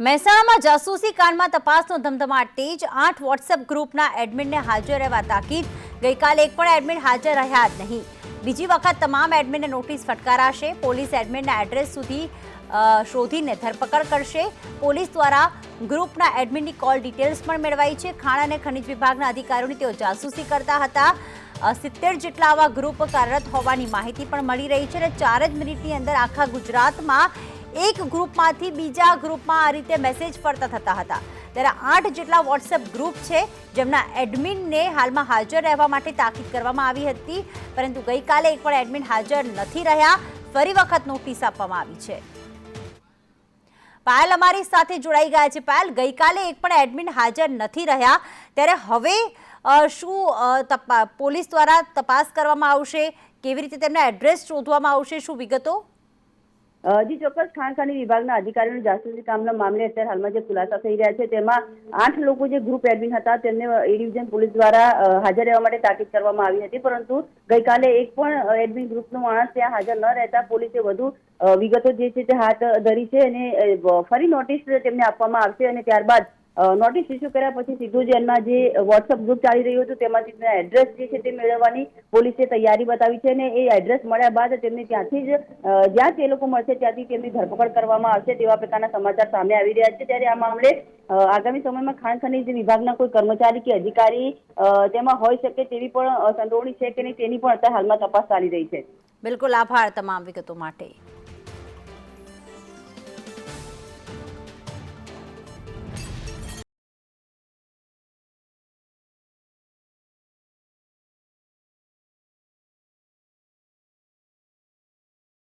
મહેસાણામાં જાસૂસી કાંડમાં તપાસનો ધમધમાટ તેજ આઠ વોટ્સએપ ગ્રુપના એડમિનને હાજર રહેવા તાકીદ. ગઈકાલે એક પણ એડમિન હાજર રહ્યા જ નહીં. બીજી વખત તમામ એડમિનને નોટિસ ફટકારાશે. પોલીસ એડમિનના એડ્રેસ સુધી શોધીને ધરપકડ કરશે. પોલીસ દ્વારા ગ્રુપના એડમિનની કોલ ડિટેલ્સ પણ મેળવાઈ છે. ખાણ અને ખનિજ વિભાગના અધિકારીઓની તેઓ જાસૂસી કરતા હતા. સિત્તેર જેટલા આવા ગ્રુપ કાર્યરત હોવાની માહિતી પણ મળી રહી છે અને ચાર જ મિનિટની અંદર આખા ગુજરાતમાં એક ગ્રુપમાંથી બીજા ગ્રુપમાં આ રીતે મેસેજ ફરતા થતા હતા. ત્યારે આઠ જેટલા વોટ્સએપ ગ્રુપ છે, જેમના એડમિનને હાલમાં હાજર રહેવા માટે તાકીદ કરવામાં આવી હતી. પરંતુ ગઈકાલે એક પણ એડમિન હાજર નથી રહ્યા, ફરી વખત નોટિસ આપવામાં આવી છે. પાયલ અમારી સાથે જોડાઈ ગયા છે. પાયલ, ગઈકાલે એક પણ એડમિન હાજર નથી રહ્યા. ત્યારે હવે શું પોલીસ દ્વારા તપાસ કરવામાં આવશે? કેવી રીતે તેમના એડ્રેસ શોધવામાં આવશે? શું વિગતો? જી, ચોક્કસ ખાણખાની વિભાગના અધિકારીઓની જાસૂસી કામના મામલે અત્યારે હાલમાં જે ખુલાસા થઈ રહ્યા છે, તેમાં આઠ લોકો જે ગ્રુપ એડમિન હતા, તેમને એ ડિવિઝન પોલીસ દ્વારા હાજર રહેવા માટે તાકીદ કરવામાં આવી હતી, પરંતુ ગઈકાલે એક પણ એડમિન ગ્રુપનો માણસ ત્યાં હાજર ન રહેતા પોલીસે વધુ વિગતો જે છે તે હાથ ધરી છે અને ફરી નોટિસ તેમને આપવામાં આવશે અને ત્યારબાદ નોટિસ ઇસ્યુ કર્યા પછી સીધું જ એમના જે વોટ્સઅપ ગ્રુપ ચાલી રહ્યું હતું તેમાંથી એડ્રેસ જે છે તે મેળવવાની પોલીસે તૈયારી બતાવી છે અને એ એડ્રેસ મળ્યા બાદ તેમને ત્યાંથી જ જ્યાં તે લોકો મળશે ત્યાંથી તેમની ધરપકડ કરવામાં આવશે તેવા પ્રકારના સમાચાર સામે આવી રહ્યા છે. ત્યારે આ મામલે આગામી સમયમાં ખાણ ખનીજ વિભાગના કોઈ કર્મચારી કે અધિકારી તેમાં હોઈ શકે તેવી પણ સંડોવણી છે કે નહીં તેની પણ અત્યારે હાલમાં તપાસ ચાલી રહી છે. બિલકુલ આભાર તમામ વિગતો માટે.